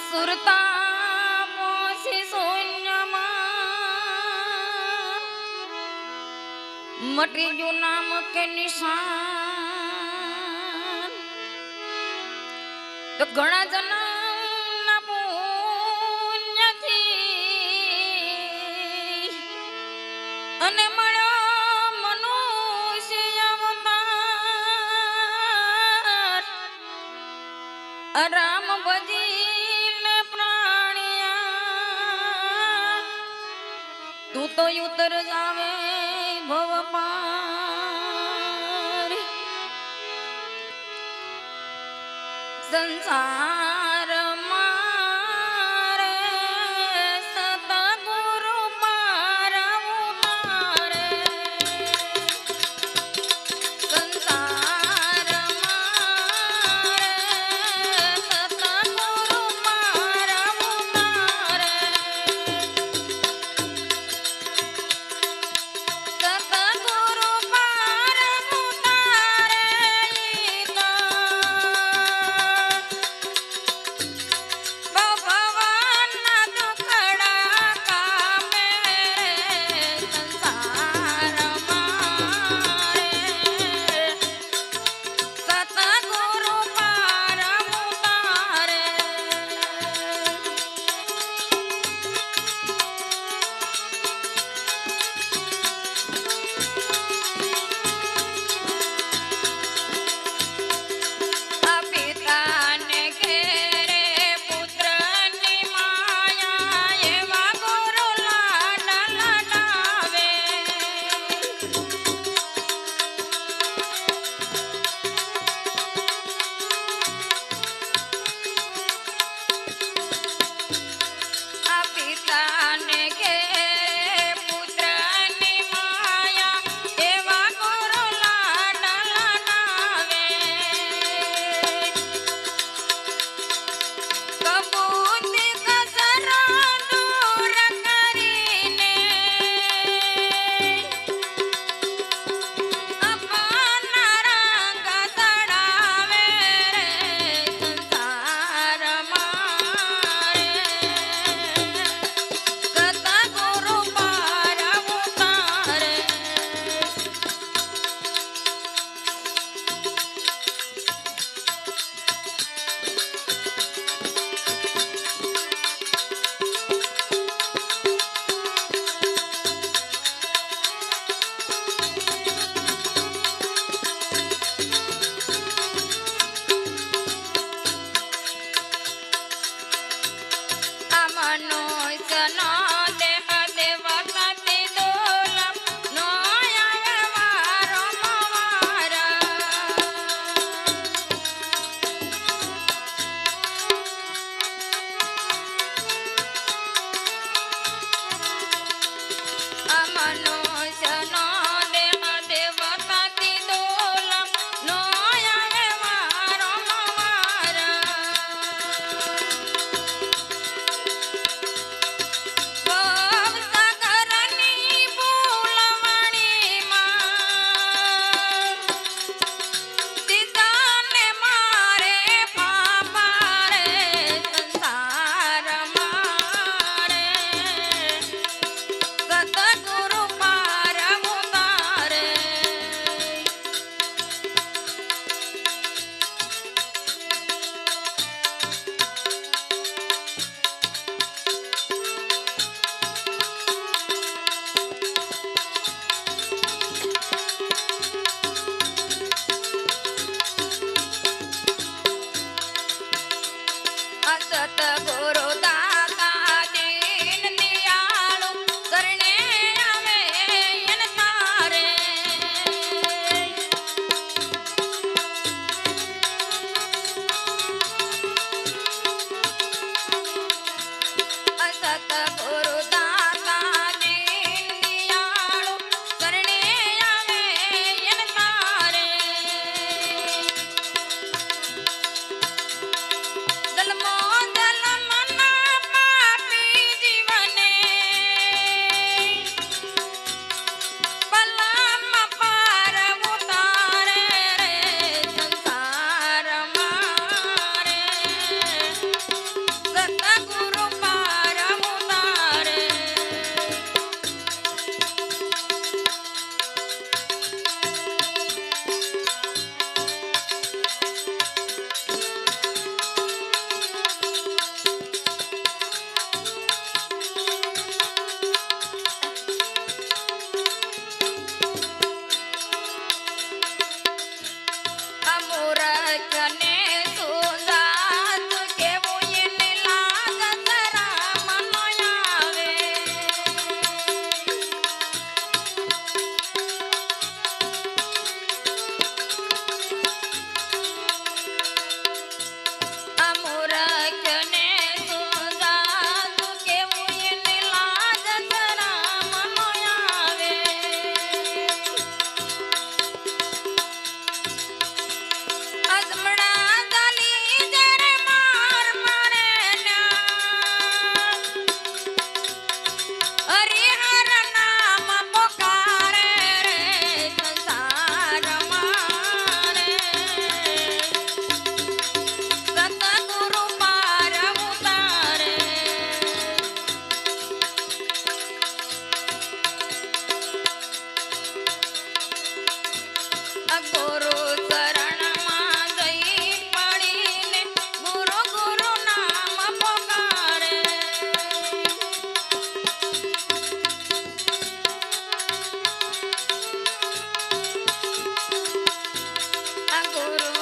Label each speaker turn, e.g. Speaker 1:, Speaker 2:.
Speaker 1: અસુરતા મોસી શૂન્યમાં મટી નામ કે નિશાન તો ઘણા જણા અને કોઈ ઉતર જાવે ભવપાર સંસાર
Speaker 2: ಗುರು